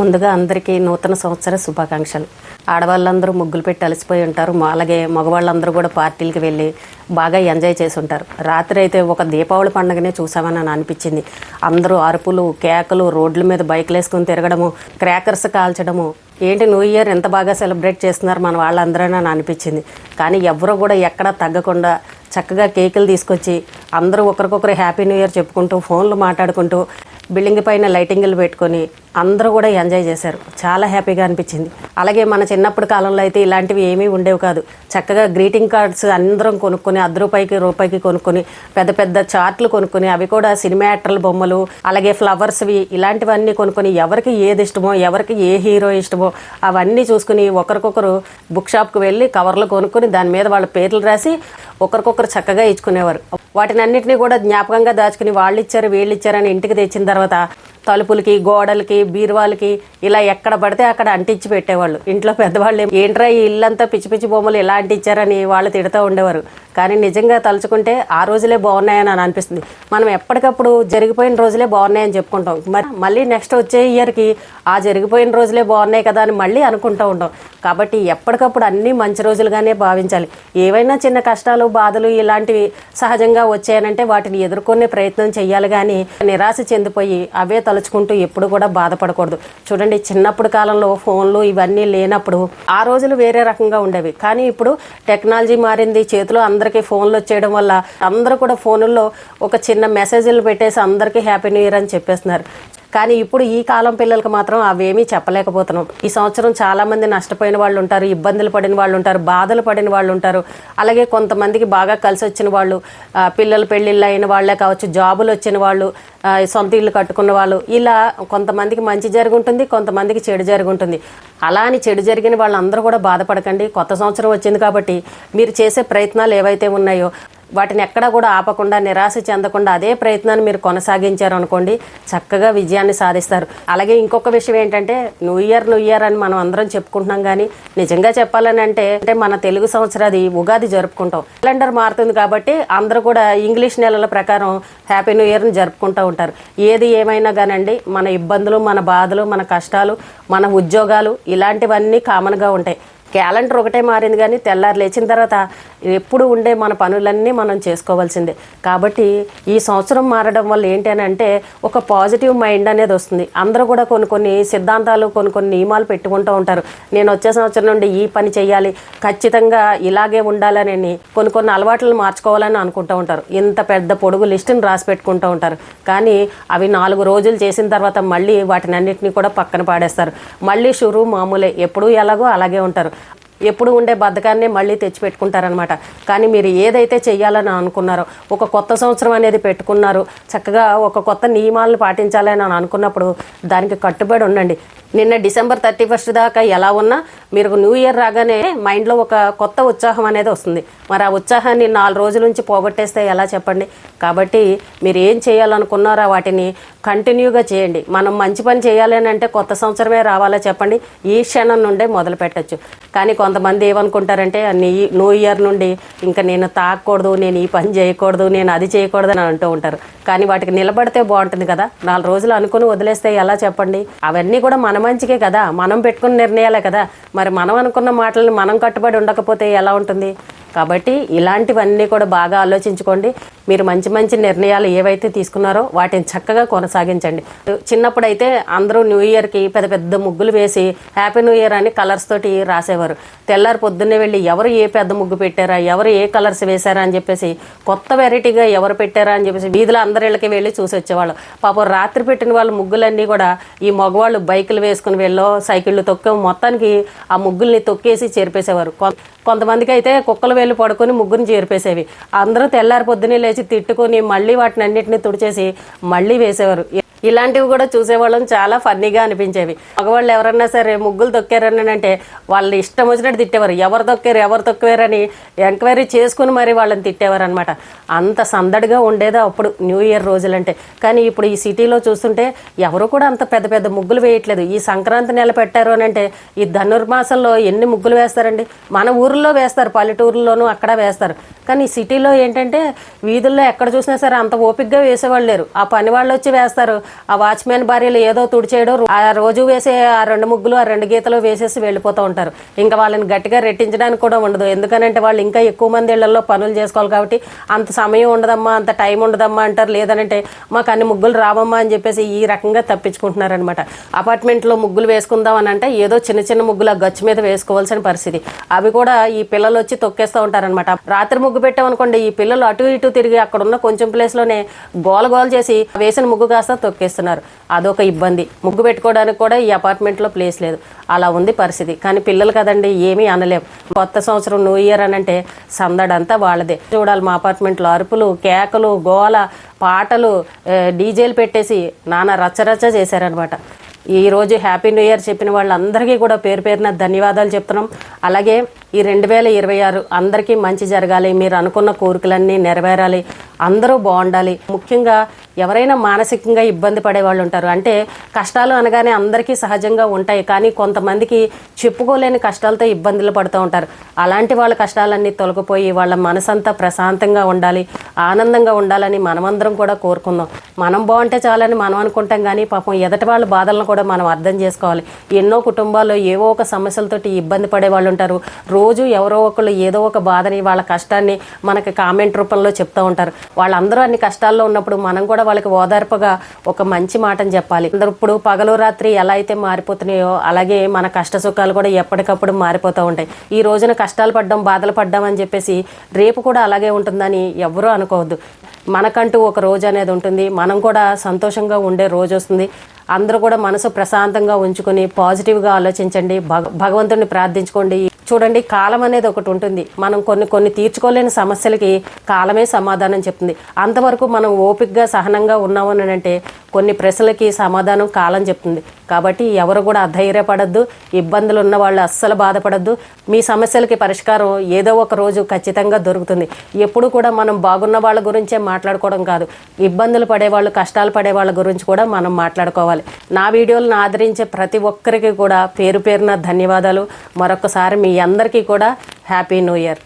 ముందుగా అందరికీ నూతన సంవత్సర శుభాకాంక్షలు. ఆడవాళ్ళందరూ ముగ్గులు పెట్టి అలసిపోయి ఉంటారు. అలాగే మగవాళ్ళందరూ కూడా పార్టీలకి వెళ్ళి బాగా ఎంజాయ్ చేసి ఉంటారు. రాత్రి అయితే ఒక దీపావళి పండుగనే చూసామని అనిపించింది. అందరూ అరుపులు కేకలు రోడ్ల మీద బైక్లు వేసుకుని తిరగడము క్రాకర్స్ కాల్చడము ఏంటి న్యూ ఇయర్ ఎంత బాగా సెలబ్రేట్ చేస్తున్నారు మన వాళ్ళందరూ అని అనిపించింది. కానీ ఎవరు కూడా ఎక్కడా తగ్గకుండా చక్కగా కేకులు తీసుకొచ్చి అందరూ ఒకరికొకరు హ్యాపీ న్యూ ఇయర్ చెప్పుకుంటూ ఫోన్లు మాట్లాడుకుంటూ బిల్డింగ్ పైన లైటింగ్లు పెట్టుకొని అందరూ కూడా ఎంజాయ్ చేశారు. చాలా హ్యాపీగా అనిపించింది. అలాగే మన చిన్నప్పుడు కాలంలో అయితే ఇలాంటివి ఏమీ ఉండేవి కాదు. చక్కగా గ్రీటింగ్ కార్డ్స్ అందరం కొనుక్కొని అర్ధ రూపాయికి రూపాయికి కొనుక్కొని పెద్ద పెద్ద చార్ట్లు కొనుక్కొని అవి కూడా సినిమా యాక్టర్ల బొమ్మలు అలాగే ఫ్లవర్స్వి ఇలాంటివన్నీ కొనుక్కొని ఎవరికి ఏది ఇష్టమో ఎవరికి ఏ హీరో ఇష్టమో అవన్నీ చూసుకుని ఒకరికొకరు బుక్ షాప్కి వెళ్ళి కవర్లు కొనుక్కొని దాని మీద వాళ్ళ పేర్లు రాసి ఒకరికొకరు చక్కగా ఇచ్చుకునేవారు. వాటిని అన్నింటినీ కూడా జ్ఞాపకంగా దాచుకుని వాళ్ళు ఇచ్చారు వీళ్ళు ఇచ్చారని ఇంటికి తెచ్చిన తర్వాత తలుపులకి గోడలకి బీరువాలకి ఇలా ఎక్కడ పడితే అక్కడ అంటించి పెట్టేవాళ్ళు. ఇంట్లో పెద్దవాళ్ళు ఏంట్రా ఈ ఇల్లంతా పిచ్చి పిచ్చి బొమ్మలు ఎలా అంటించారని వాళ్ళు తిడుతూ ఉండేవారు. కానీ నిజంగా తలుచుకుంటే ఆ రోజులే బాగున్నాయని అని అనిపిస్తుంది. మనం ఎప్పటికప్పుడు జరిగిపోయిన రోజులే బాగున్నాయని చెప్పుకుంటాం. మరి మళ్ళీ నెక్స్ట్ వచ్చే ఇయర్కి ఆ జరిగిపోయిన రోజులే బాగున్నాయి కదా అని మళ్ళీ అనుకుంటూ ఉంటాం. కాబట్టి ఎప్పటికప్పుడు అన్నీ మంచి రోజులుగానే భావించాలి. ఏవైనా చిన్న కష్టాలు బాధలు ఇలాంటివి సహజంగా వచ్చాయనంటే వాటిని ఎదుర్కొనే ప్రయత్నం చేయాలి కానీ నిరాశ చెందిపోయి అవే తలుచుకుంటూ ఎప్పుడు కూడా బాధపడకూడదు. చూడండి చిన్నప్పుడు కాలంలో ఫోన్లు ఇవన్నీ లేనప్పుడు ఆ రోజులు వేరే రకంగా ఉండేవి. కానీ ఇప్పుడు టెక్నాలజీ మారింది చేతిలో అందరికీ ఫోన్లు వచ్చేయడం వల్ల అందరూ కూడా ఫోన్లో ఒక చిన్న మెసేజ్లు పెట్టేసి అందరికీ హ్యాపీ న్యూ ఇయర్ అని చెప్పేస్తున్నారు. కానీ ఇప్పుడు ఈ కాలం పిల్లలకు మాత్రం అవేమీ చెప్పలేకపోతున్నాం. ఈ సంవత్సరం చాలా మంది నష్టపోయిన వాళ్ళు ఉంటారు ఇబ్బందులు పడిన వాళ్ళు ఉంటారు బాధలు పడిన వాళ్ళు ఉంటారు. అలాగే కొంతమందికి బాగా కలిసి వచ్చిన వాళ్ళు పిల్లలు పెళ్ళిళ్ళు అయిన వాళ్ళే కావచ్చు జాబులు వచ్చిన వాళ్ళు సొంత ఇల్లు కట్టుకున్న వాళ్ళు ఇలా కొంతమందికి మంచి జరుగుంటుంది కొంతమందికి చెడు జరుగుంటుంది. అలా అని చెడు జరిగిన వాళ్ళందరూ కూడా బాధపడకండి. కొత్త సంవత్సరం వచ్చింది కాబట్టి మీరు చేసే ప్రయత్నాలు ఏవైతే ఉన్నాయో వాటిని ఎక్కడా కూడా ఆపకుండా నిరాశ చెందకుండా అదే ప్రయత్నాన్ని మీరు కొనసాగించారు అనుకోండి చక్కగా విజయాన్ని సాధిస్తారు. అలాగే ఇంకొక విషయం ఏంటంటే న్యూ ఇయర్ న్యూ ఇయర్ అని మనం అందరం చెప్పుకుంటున్నాం కానీ నిజంగా చెప్పాలని అంటే అంటే మన తెలుగు సంవత్సరాది ఉగాది జరుపుకుంటాం. క్యాలెండర్ మారుతుంది కాబట్టి అందరూ కూడా ఇంగ్లీష్ నెలల ప్రకారం హ్యాపీ న్యూ ఇయర్ని జరుపుకుంటూ ఉంటారు. ఏది ఏమైనా కానండి మన ఇబ్బందులు మన బాధలు మన కష్టాలు మన ఉద్యోగాలు ఇలాంటివన్నీ కామన్గా ఉంటాయి. క్యాలెండర్ ఒకటే మారింది కానీ తెల్లారి లేచిన తర్వాత ఎప్పుడు ఉండే మన పనులన్నీ మనం చేసుకోవాల్సిందే. కాబట్టి ఈ సంవత్సరం మారడం వల్ల ఏంటి అని అంటే ఒక పాజిటివ్ మైండ్ అనేది వస్తుంది. అందరూ కూడా కొన్ని కొన్ని సిద్ధాంతాలు కొన్ని కొన్ని నియమాలు పెట్టుకుంటూ ఉంటారు. నేను వచ్చే సంవత్సరం నుండి ఈ పని చేయాలి ఖచ్చితంగా ఇలాగే ఉండాలని కొన్ని కొన్ని అలవాట్లను మార్చుకోవాలని అనుకుంటూ ఉంటారు. ఇంత పెద్ద పొడుగు లిస్టుని రాసి పెట్టుకుంటూ ఉంటారు. కానీ అవి నాలుగు రోజులు చేసిన తర్వాత మళ్ళీ వాటిని అన్నింటినీ కూడా పక్కన పాడేస్తారు. మళ్ళీ షురు మామూలే ఎప్పుడూ ఎలాగో అలాగే ఉంటారు. ఎప్పుడు ఉండే బద్ధకాన్ని మళ్ళీ తెచ్చిపెట్టుకుంటారనమాట కానీ మీరు ఏదైతే చేయాలని అనుకున్నారో ఒక కొత్త సంవత్సరం అనేది పెట్టుకున్నారు చక్కగా ఒక కొత్త నియమాలను పాటించాలని అని అనుకున్నప్పుడు దానికి కట్టుబడి ఉండండి. నిన్న డిసెంబర్ థర్టీ ఫస్ట్ దాకా ఎలా ఉన్నా మీరు న్యూ ఇయర్ రాగానే మైండ్లో ఒక కొత్త ఉత్సాహం అనేది వస్తుంది. మరి ఆ ఉత్సాహాన్ని నాలుగు రోజుల నుంచి పోగొట్టేస్తే ఎలా చెప్పండి? కాబట్టి మీరు ఏం చేయాలనుకున్నారో వాటిని కంటిన్యూగా చేయండి. మనం మంచి పని చేయాలని అంటే కొత్త సంవత్సరమే రావాలో చెప్పండి? ఈ క్షణం నుండే మొదలు పెట్టచ్చు కానీ కొంత కొంతమంది ఏమనుకుంటారంటే నీ న్యూ ఇయర్ నుండి ఇంకా నేను తాగకూడదు నేను ఈ పని చేయకూడదు నేను అది చేయకూడదు అని అంటూ ఉంటారు. కానీ వాటికి నిలబడితే బాగుంటుంది కదా. నాలుగు రోజులు అనుకుని వదిలేస్తే ఎలా చెప్పండి? అవన్నీ కూడా మన మంచికే కదా. మనం పెట్టుకున్న నిర్ణయాలే కదా. మరి మనం అనుకున్న మాటలను మనం కట్టుబడి ఉండకపోతే ఎలా ఉంటుంది? కాబట్టి ఇలాంటివన్నీ కూడా బాగా ఆలోచించుకోండి. మీరు మంచి మంచి నిర్ణయాలు ఏవైతే తీసుకున్నారో వాటిని చక్కగా కొనసాగించండి. చిన్నప్పుడైతే అందరూ న్యూ ఇయర్కి పెద్ద పెద్ద ముగ్గులు వేసి హ్యాపీ న్యూ ఇయర్ అని కలర్స్ తోటి రాసేవారు. తెల్లారి పొద్దున్నే వెళ్ళి ఎవరు ఏ పెద్ద ముగ్గు పెట్టారా ఎవరు ఏ కలర్స్ వేశారా అని చెప్పేసి కొత్త వెరైటీగా ఎవరు పెట్టారా అని చెప్పేసి వీధిలో అందరిళ్ళకి వెళ్ళి చూసి వచ్చేవాళ్ళు. పాపం రాత్రి పెట్టిన వాళ్ళ ముగ్గులన్నీ కూడా ఈ మగవాళ్ళు బైకులు వేసుకుని వెళ్ళో సైకిళ్ళు తొక్కే మొత్తానికి ఆ ముగ్గుల్ని తొక్కేసి చేర్పేసేవారు. కొంతమందికి అయితే కుక్కలు వెళ్ళి పడుకొని ముగ్గురిని చేరిపేసేవి. అందరూ తెల్లారి పొద్దున్నే లేచి తిట్టుకొని మళ్ళీ వాటిని అన్నింటినీ తుడిచేసి మళ్ళీ వేసేవారు. ఇలాంటివి కూడా చూసేవాళ్ళం. చాలా ఫన్నీగా అనిపించేవి. మగవాళ్ళు ఎవరన్నా సరే ముగ్గులు తొక్కారని అంటే వాళ్ళు ఇష్టం వచ్చినట్టు తిట్టేవారు. ఎవరు తొక్కారు ఎవరు తొక్కారని ఎంక్వైరీ చేసుకుని మరి వాళ్ళని తిట్టేవారు అనమాట అంత సందడిగా ఉండేది అప్పుడు న్యూ ఇయర్ రోజులంటే. కానీ ఇప్పుడు ఈ సిటీలో చూస్తుంటే ఎవరు కూడా అంత పెద్ద పెద్ద ముగ్గులు వేయట్లేదు. ఈ సంక్రాంతి నెల పెట్టారు అని అంటే ఈ ధనుర్మాసంలో ఎన్ని ముగ్గులు వేస్తారండి? మన ఊర్లో వేస్తారు. పల్లెటూరులోనూ అక్కడ వేస్తారు. కానీ ఈ సిటీలో ఏంటంటే వీధుల్లో ఎక్కడ చూసినా సరే అంత ఓపిక్గా వేసేవాళ్ళు లేరు. ఆ పని వాళ్ళు వచ్చి వేస్తారు. ఆ వాచ్మెన్ భార్యలు ఏదో తుడిచేయడం ఆ రోజు వేసే ఆ రెండు ముగ్గులు ఆ రెండు గీతలు వేసేసి వెళ్ళిపోతూ ఉంటారు. ఇంకా వాళ్ళని గట్టిగా రెట్టించడానికి కూడా ఉండదు. ఎందుకనంటే వాళ్ళు ఇంకా ఎక్కువ మంది ఇళ్ళలో పనులు చేసుకోవాలి కాబట్టి అంత సమయం ఉండదమ్మా అంత టైం ఉండదమ్మా అంటారు. లేదనంటే మాకు అన్ని ముగ్గులు రావమ్మా అని చెప్పేసి ఈ రకంగా తప్పించుకుంటున్నారనమాట అపార్ట్మెంట్లో ముగ్గులు వేసుకుందాం అని అంటే ఏదో చిన్న చిన్న ముగ్గులు ఆ గచ్చు మీద వేసుకోవాల్సిన పరిస్థితి. అవి కూడా ఈ పిల్లలు వచ్చి తొక్కేస్తూ ఉంటారనమాట రాత్రి ముగ్గు పెట్టామనుకోండి ఈ పిల్లలు అటు ఇటు తిరిగి అక్కడ ఉన్న కొంచెం ప్లేస్లోనే గోల గోల చేసి వేసిన ముగ్గు కాస్త తొక్కేస్తున్నారు. అదొక ఇబ్బంది. ముగ్గు పెట్టుకోవడానికి కూడా ఈ అపార్ట్మెంట్లో ప్లేస్ లేదు. అలా ఉంది పరిస్థితి. కానీ పిల్లలు కదండి ఏమీ అనలేం. కొత్త సంవత్సరం న్యూ ఇయర్ అని అంటే సందడంతా వాళ్ళదే. చూడాలి మా అపార్ట్మెంట్లో అరుపులు కేకలు గోల పాటలు డీజేలు పెట్టేసి నానా రచ్చరచ్చ చేశారనమాట. ఈరోజు హ్యాపీ న్యూ ఇయర్ చెప్పిన వాళ్ళందరికీ కూడా పేరు పేరున ధన్యవాదాలు చెప్తున్నాం. అలాగే ఈ రెండు వేల ఇరవై ఆరు అందరికీ మంచి జరగాలి. మీరు అనుకున్న కోరికలన్నీ నెరవేరాలి. అందరూ బాగుండాలి. ముఖ్యంగా ఎవరైనా మానసికంగా ఇబ్బంది పడే వాళ్ళు ఉంటారు. అంటే కష్టాలు అనగానే అందరికీ సహజంగా ఉంటాయి. కానీ కొంతమందికి చెప్పుకోలేని కష్టాలతో ఇబ్బందులు పడుతూ ఉంటారు. అలాంటి వాళ్ళ కష్టాలన్నీ తొలగిపోయి వాళ్ళ మనసంతా ప్రశాంతంగా ఉండాలి ఆనందంగా ఉండాలని మనమందరం కూడా కోరుకుందాం. మనం బాగుంటే చాలని మనం అనుకుంటాం కానీ పాపం ఎదటి వాళ్ళ బాధలను కూడా మనం అర్థం చేసుకోవాలి. ఎన్నో కుటుంబాల్లో ఏవో ఒక సమస్యలతోటి ఇబ్బంది పడే వాళ్ళు ఉంటారు. రోజు ఎవరో ఒకళ్ళు ఏదో ఒక బాధని వాళ్ళ కష్టాన్ని మనకి కామెంట్ రూపంలో చెప్తూ ఉంటారు. వాళ్ళందరూ అన్ని కష్టాల్లో ఉన్నప్పుడు మనం కూడా వాళ్ళకి ఓదార్పుగా ఒక మంచి మాటని చెప్పాలి. అందరూ ఇప్పుడు పగలు రాత్రి ఎలా అయితే మారిపోతున్నాయో అలాగే మన కష్ట సుఖాలు కూడా ఎప్పటికప్పుడు మారిపోతూ ఉంటాయి. ఈ రోజున కష్టాలు పడ్డం బాధలు పడ్డాం అని చెప్పేసి రేపు కూడా అలాగే ఉంటుందని ఎవరూ అనుకోవద్దు. మనకంటూ ఒక రోజు అనేది ఉంటుంది. మనం కూడా సంతోషంగా ఉండే రోజు వస్తుంది. అందరూ కూడా మనసు ప్రశాంతంగా ఉంచుకొని పాజిటివ్గా ఆలోచించండి. భగ భగవంతుడిని ప్రార్థించుకోండి. చూడండి కాలం అనేది ఒకటి ఉంటుంది. మనం కొన్ని కొన్ని తీర్చుకోలేని సమస్యలకి కాలమే సమాధానం చెప్తుంది. అంతవరకు మనం ఓపికగా సహనంగా ఉన్నామని అంటే కొన్ని ప్రశ్నలకి సమాధానం కాలం చెప్తుంది. కాబట్టి ఎవరు కూడా అధైర్యపడద్దు ఇబ్బందులు ఉన్న వాళ్ళు అస్సలు బాధపడద్దు. మీ సమస్యలకి పరిష్కారం ఏదో ఒక రోజు ఖచ్చితంగా దొరుకుతుంది. ఎప్పుడు కూడా మనం బాగున్న వాళ్ళ గురించే మాట్లాడుకోవడం కాదు. ఇబ్బందులు పడేవాళ్ళు కష్టాలు పడే వాళ్ళ గురించి కూడా మనం మాట్లాడుకోవాలి. నా వీడియోలను ఆదరించే ప్రతి ఒక్కరికి కూడా పేరు పేరున ధన్యవాదాలు. మరొకసారి మీ అందరికీ కూడా హ్యాపీ న్యూ ఇయర్.